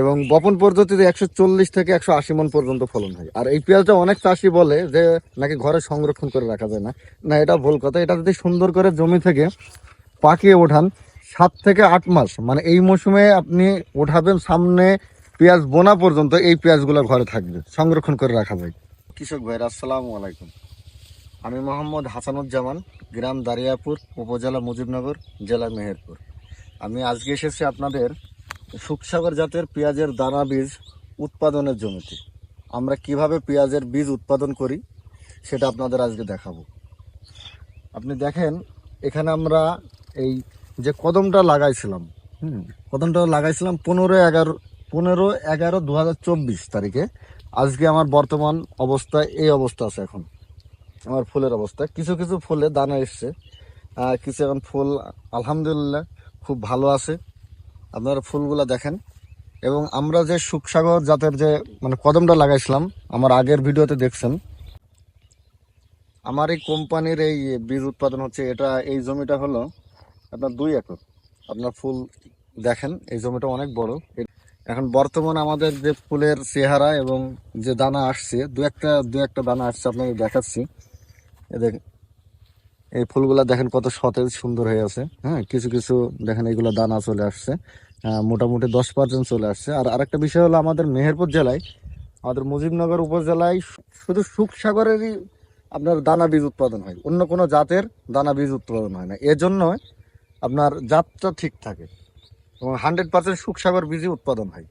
এবং বপন পদ্ধতিতে একশো চল্লিশ থেকে একশো আশি মন পর্যন্ত ফলন হয়। আর এই পেঁয়াজটা অনেক চাষি বলে যে নাকি ঘরে সংরক্ষণ করে রাখা যায় না। না, এটা ভুল কথা। এটা যদি সুন্দর করে জমি থেকে পাকিয়ে ওঠান, সাত থেকে আট মাস মানে এই মৌসুমে আপনি ওঠাবেন সামনে পেঁয়াজ বোনা পর্যন্ত এই পেঁয়াজগুলো ঘরে থাকবে, সংরক্ষণ করে রাখা যায়। কৃষক ভাইরা, আসসালামু আলাইকুম। আমি মোহাম্মদ হাসানুজ্জামান, গ্রাম দারিয়াপুর, উপজেলা মুজিবনগর, জেলা মেহেরপুর। আমি আজকে এসেছি আপনাদের সুখসাগর জাতের পেঁয়াজের দানা বীজ উৎপাদনের জমিতে। আমরা কীভাবে পেঁয়াজের বীজ উৎপাদন করি, সেটা আপনাদের আজকে দেখাবো। আপনি দেখেন, এখানে আমরা এই যে কদমটা লাগাইছিলাম, হুম, কদমটা লাগাইছিলাম পনেরো এগারো পনেরো এগারো দু তারিখে। আজকে আমার বর্তমান অবস্থায় এই অবস্থা আছে এখন। আমার ফুলের অবস্থা। কিছু কিছু ফুলে দানা এসছে। কিছু এখন ফুল আলহামদুলিল্লাহ খুব ভালো আছে। আপনারা ফুলগুলা দেখেন। এবং আমরা যে সুখসাগর জাতের যে মানে কদমটা লাগাইছিলাম, আমার আগের ভিডিওতে দেখছেন। আমার এই কোম্পানির এই বীজ উৎপাদন হচ্ছে, এটা এই জমিটা হলো আপনার দুই একর। আপনার ফুল দেখেন, এই জমিটা অনেক বড়। এখন বর্তমান আমাদের যে ফুলের চেহারা এবং যে দানা আসছে, দু একটা দু একটা দানা আসছে, আপনাকে দেখাচ্ছি। এ দেখেন। এই ফুলগুলা দেখেন কত সতেজ সুন্দর হয়ে আছে। হ্যাঁ কিছু কিছু দেখেন এইগুলো দানা চলে আসছে। মোটামুটি দশ পার্সেন্ট চলে আসছে। আর আরেকটা বিষয় হলো আমাদের মেহেরপুর জেলায়, আমাদের মুজিবনগর উপজেলায় শুধু সুখসাগরেরই আপনার দানা বীজ উৎপাদন হয়। অন্য কোনো জাতের দানা বীজ উৎপাদন হয় না। এজন্য আপনার জাতটা ঠিক থাকে এবং হান্ড্রেড পার্সেন্ট সুখসাগর বীজই উৎপাদন হয়।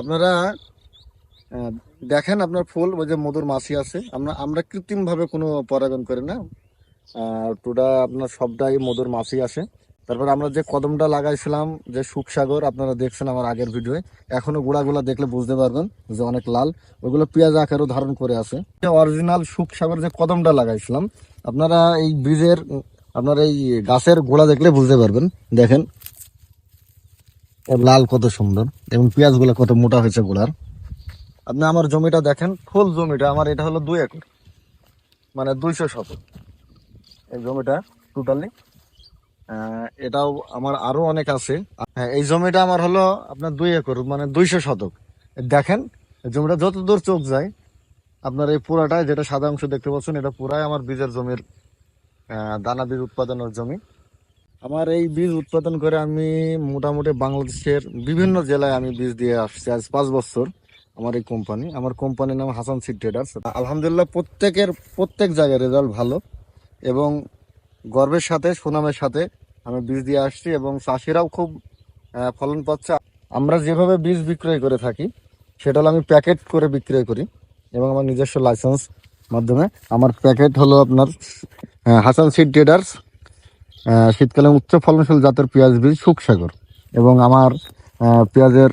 আপনারা দেখেন আপনার ফুল, ওই যে মধুর মাছি আছে। আমরা আমরা কৃত্রিমভাবে কোনো পরাগণ করি না। টোটা আপনার সবটাই মধুর মাছি আসে। তারপর আমরা যে কদমটা লাগাইছিলাম, যে সুখসাগর আপনারা দেখছেন আমার আগের ভিডিওয়ে এখনও গুড়াগুলা দেখলে বুঝতে পারবেন যে অনেক লাল। ওগুলো পেঁয়াজ আকারও ধারণ করে আছে। অরিজিনাল সুখসাগর যে কদমটা লাগাইছিলাম, আপনারা এই বীজের আপনার এই গাছের গোড়া দেখলে বুঝতে পারবেন। দেখেন, লাল কত সুন্দর, এবং পেঁয়াজগুলো কত মোটা হয়েছে গোড়ার। আপনি আমার জমিটা দেখেন, ফুল জমিটা, আমার এটা হলো দুই একর। মানে দুইশো শতক। এই জমিটা টোটালি এটাও আমার আরও অনেক আছে। হ্যাঁ, এই জমিটা আমার হলো আপনার দুই একর মানে দুইশো শতক। দেখেন জমিটা যত দূর চোখ যায় আপনার এই পুরাটা যেটা সাদা অংশ দেখতে পাচ্ছেন এটা পুরাই আমার বীজের জমির দানা বীজ উৎপাদনের জমি। আমার এই বীজ উৎপাদন করে আমি মোটামুটি বাংলাদেশের বিভিন্ন জেলায় আমি বীজ দিয়ে আসছি আজ পাঁচ বছর আমার এই কোম্পানি আমার কোম্পানির নাম হাসান সিড ট্রেডার্স আলহামদুলিল্লাহ প্রত্যেকের প্রত্যেক জায়গায় রেজাল্ট ভালো। এবং গর্বের সাথে, সুনামের সাথে আমি বীজ দিয়ে আসছি এবং চাষিরাও খুব ফলন পাচ্ছে। আমরা যেভাবে বীজ বিক্রয় করে থাকি, সেটা হলো আমি প্যাকেট করে বিক্রয় করি এবং আমার নিজস্ব লাইসেন্স মাধ্যমে। আমার প্যাকেট হলো আপনার হাসান সিড ট্রেডার্স শীতকালে উচ্চ ফলনশীল জাতের পেঁয়াজ বীজ সুখসাগর। এবং আমার পেঁয়াজের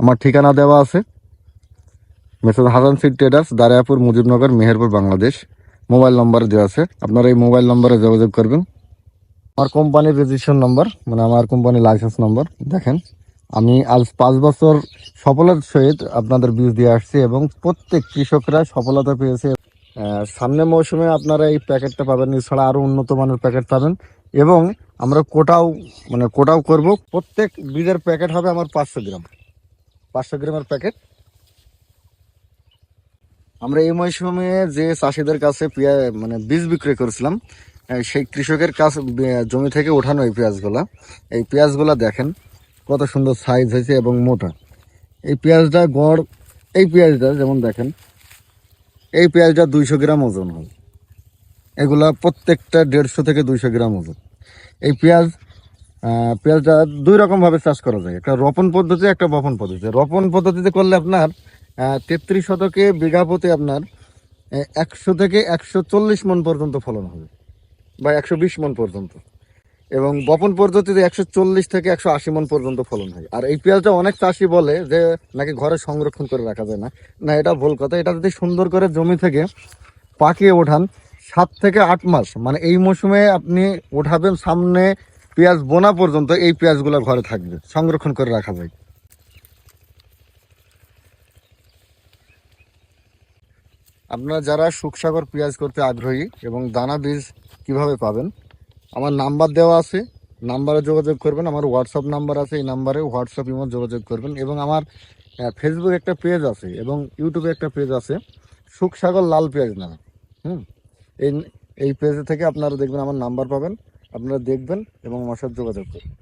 আমার ঠিকানা দেওয়া আছে। Message Hasan seed traders Dariyapur Mujibnagar, Meherpur, Bangladesh. Mobile number দেওয়া আছে। আপনারা এই মোবাইল নম্বরে যোগাযোগ করবেন। আমার কোম্পানির রেজিস্ট্রেশন নম্বর মানে আমার কোম্পানির লাইসেন্স নম্বর দেখেন। আমি আজ পাঁচ বছর সফলতার সহিত আপনাদের বীজ দিয়ে আসছি এবং প্রত্যেক কৃষকরা সফলতা পেয়েছে। আহ, সামনের মৌসুমে আপনারা এই প্যাকেটটা পাবেন। এছাড়া আরও উন্নত মানের প্যাকেট পাবেন। এবং আমরা কোটাও মানে কোটাও করব। প্রত্যেক বীজের প্যাকেট হবে আমার পাঁচশো গ্রাম। পাঁচশো গ্রামের প্যাকেট। আমরা এই মৌসুমে যে চাষিদের কাছে পেঁয়াজ মানে বীজ বিক্রয় করেছিলাম সেই কৃষকের কাছ জমি থেকে ওঠানো এই পেঁয়াজগুলা। এই পেঁয়াজগুলা দেখেন, কত সুন্দর সাইজ হয়েছে এবং মোটা। এই পেঁয়াজটা গড়, এই পেঁয়াজটা যেমন দেখেন, এই পেঁয়াজটা দুইশো গ্রাম ওজন হয়। এগুলা প্রত্যেকটা দেড়শো থেকে দুইশো গ্রাম ওজন। এই পেঁয়াজ পেঁয়াজটা দুই রকমভাবে চাষ করা যায়। একটা রোপণ পদ্ধতি, একটা বপন পদ্ধতি। রোপণ পদ্ধতিতে করলে আপনার তেত্রিশ শতকে বিঘা প্রতি আপনার একশো থেকে একশো চল্লিশ মন পর্যন্ত ফলন হবে, বা একশো বিশ মন পর্যন্ত। এবং বপন পদ্ধতিতে একশো চল্লিশ থেকে একশো আশি মন পর্যন্ত ফলন হয়। আর এই পেঁয়াজটা অনেক চাষি বলে যে, নাকি ঘরে সংরক্ষণ করে রাখা যায় না। না, এটা ভুল কথা। এটা যদি সুন্দর করে জমি থেকে পাকিয়ে ওঠান, সাত থেকে আট মাস মানে এই মৌসুমে আপনি ওঠাবেন সামনে পেঁয়াজ বোনা পর্যন্ত এই পেঁয়াজগুলো ঘরে থাকবে, সংরক্ষণ করে রাখা যায়। আপনারা যারা সুখসাগর পেঁয়াজ করতে আগ্রহী এবং দানা বীজ কীভাবে পাবেন, আমার নাম্বার দেওয়া আছে, নাম্বারে যোগাযোগ করবেন, আমার হোয়াটসঅ্যাপ নাম্বার আছে, এই নাম্বারে হোয়াটসঅ্যাপ ইমো যোগাযোগ করবেন এবং আমার ফেসবুক একটা পেজ আছে এবং ইউটিউবে একটা পেজ আছে, সুখসাগর লাল পেঁয়াজ নামে, হুম? এই এই পেজ থেকে আপনারা দেখবেন, আমার নাম্বার পাবেন, আপনারা দেখবেন এবং আমার সাথে যোগাযোগ করবেন।